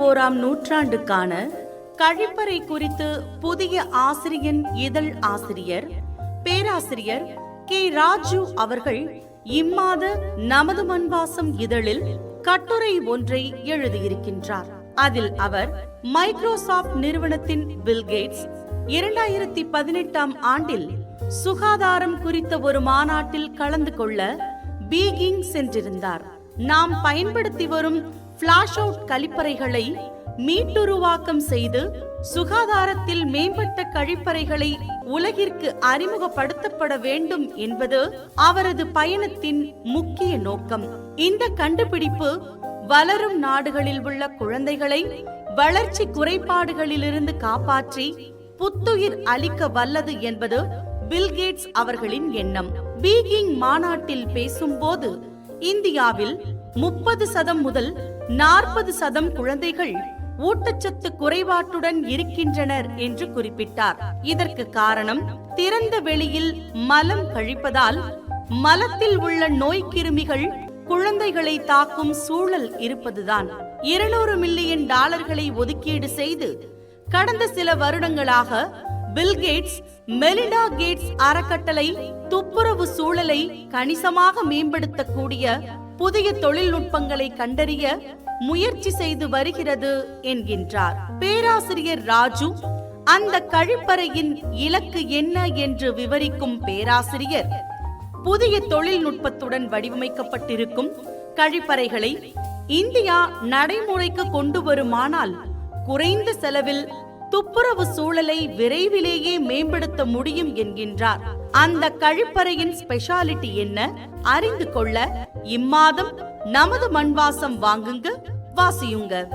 ஓராம் நூற்றாண்டுக்கான கழிப்பறை குறித்து புதிய ஆசிரியன் இதழ் ஆசிரியர் பேராசிரியர் கே. ராஜு அவர்கள் இம்மாத நமது மண்வாசம் இதழில் கட்டுரை ஒன்றை எழுதியிருக்கின்றார். அதில் அவர் மைக்ரோசாப்ட் நிறுவனத்தின் பில்கேட்ஸ் இரண்டாயிரத்தி பதினெட்டாம் ஆண்டில் சுகாதாரம் குறித்த ஒரு மாநாட்டில் கலந்து கொள்ள பீகிங் சென்றிருந்தார். நாம் பயன்படுத்தி வரும் பிளாஷ் அவுட் கழிப்பறைகளை மீட்டுருவாக்கம் செய்து சுகாதாரத்தில் மேம்பட்ட கழிப்பறைகளை உலகிற்கு அறிமுகப்படுத்தப்பட வேண்டும் என்பது அவரது பயணத்தின் முக்கிய நோக்கம். இந்த கண்டுபிடிப்பு வளரும் நாடுகளில் உள்ள குழந்தைகளை வளர்ச்சி குறைபாடுகளிலிருந்து காப்பாற்றி புத்துயிர் அளிக்க வல்லது என்பது பில்கேட்ஸ் அவர்களின் எண்ணம். பீகிங் மாநாட்டில் பேசும்போது இந்தியாவில் முப்பது சதம் முதல் நாற்பது சதம் குழந்தைகள் ஊட்டச்சத்து குறைபாட்டுடன் இருக்கின்றனர் என்று குறிப்பிட்டார். இதற்கு காரணம் திறந்த வெளியில் மலம் கழிப்பதால் மலத்தில் உள்ள நோய்க்கிருமிகள் குழந்தைகளை தாக்கும் சூழல் இருப்பதுதான். இருநூறு மில்லியன் டாலர்களை ஒதுக்கீடு செய்து கடந்த சில வருடங்களாக பில்கேட்ஸ் மெலிடா கேட்ஸ் அறக்கட்டளை துப்புரவு சூழலை கணிசமாக மேம்படுத்தக்கூடிய புதிய தொழில்நுட்பங்களை கண்டறிய முயற்சி செய்து வருகிறது என்கின்றார். பேராசிரியர் ராஜு அந்த கழிப்பறையின் இலக்கு என்ன என்று விவரிக்கும் பேராசிரியர் புதிய தொழில்நுட்பத்துடன் வடிவமைக்கப்பட்டிருக்கும் கழிப்பறைகளை இந்தியா நடைமுறைக்கு கொண்டு வருமானால் குறைந்த செலவில் துப்புரவு சூழலை விரைவிலேயே மேம்படுத்த முடியும் என்கின்றார். அந்த கழிப்பறையின் ஸ்பெஷாலிட்டி என்ன? அறிந்து கொள்ள இம்மாதம் நமது மண்வாசம் வாங்குங்க வாசியுங்க.